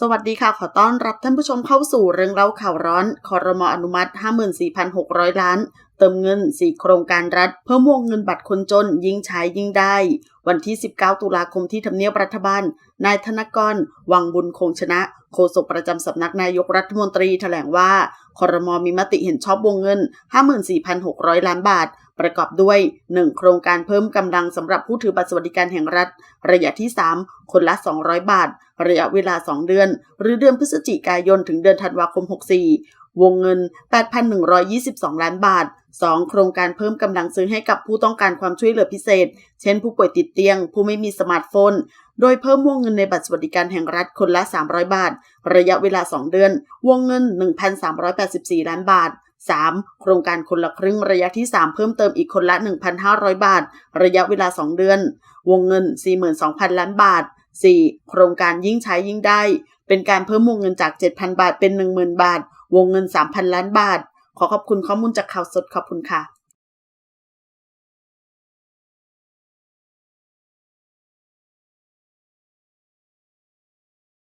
สวัสดีค่ะ ขอต้อนรับท่านผู้ชมเข้าสู่เรื่องเล่าข่าวร้อน คอรมออนุมัติ 54,600 ล้าน เติมเงิน 4 โครงการรัฐ เพิ่มวงเงินบัตรคนจน ยิ่งใช้ยิ่งได้ วันที่ 19 ตุลาคมที่ทำเนียบรัฐบาล นายธนกร วังบุญคงชนะ โฆษกประจำสำนักนายกรัฐมนตรีแถลงว่า คอรมอมีมติเห็นชอบวงเงิน 54,600 ล้านบาท ประกอบด้วย 1 โครงการเพิ่มกำลังสำหรับผู้ถือบัตรสวัสดิการแห่งรัฐ ระยะที่ 3 คนละ 200 บาท ระยะเวลา 2 เดือน หรือเดือนพฤศจิกายน ถึงเดือนธันวาคม 64 วงเงิน 8,122 ล้านบาท 2 โครงการเพิ่มกำลังซื้อให้กับผู้ต้องการความช่วยเหลือพิเศษ เช่นผู้ป่วยติดเตียง ผู้ไม่มีสมาร์ทโฟน โดยเพิ่มวงเงินในบัตรสวัสดิการแห่งรัฐคนละ 300 บาท ระยะเวลา 2 เดือน วงเงิน 1,384 ล้านบาท 3. โครงการคนละครึ่งระยะที่ 3 เพิ่มเติมอีกคนละ 1,500 บาท ระยะเวลา 2 เดือน วงเงิน 42,000 ล้านบาท 4. โครงการยิ่งใช้ยิ่งได้ เป็นการเพิ่มวงเงินจาก 7,000 บาทเป็น 10,000 บาท วงเงิน 3,000 ล้านบาท ขอขอบคุณข้อมูลจากข่าวสดขอบคุณค่ะ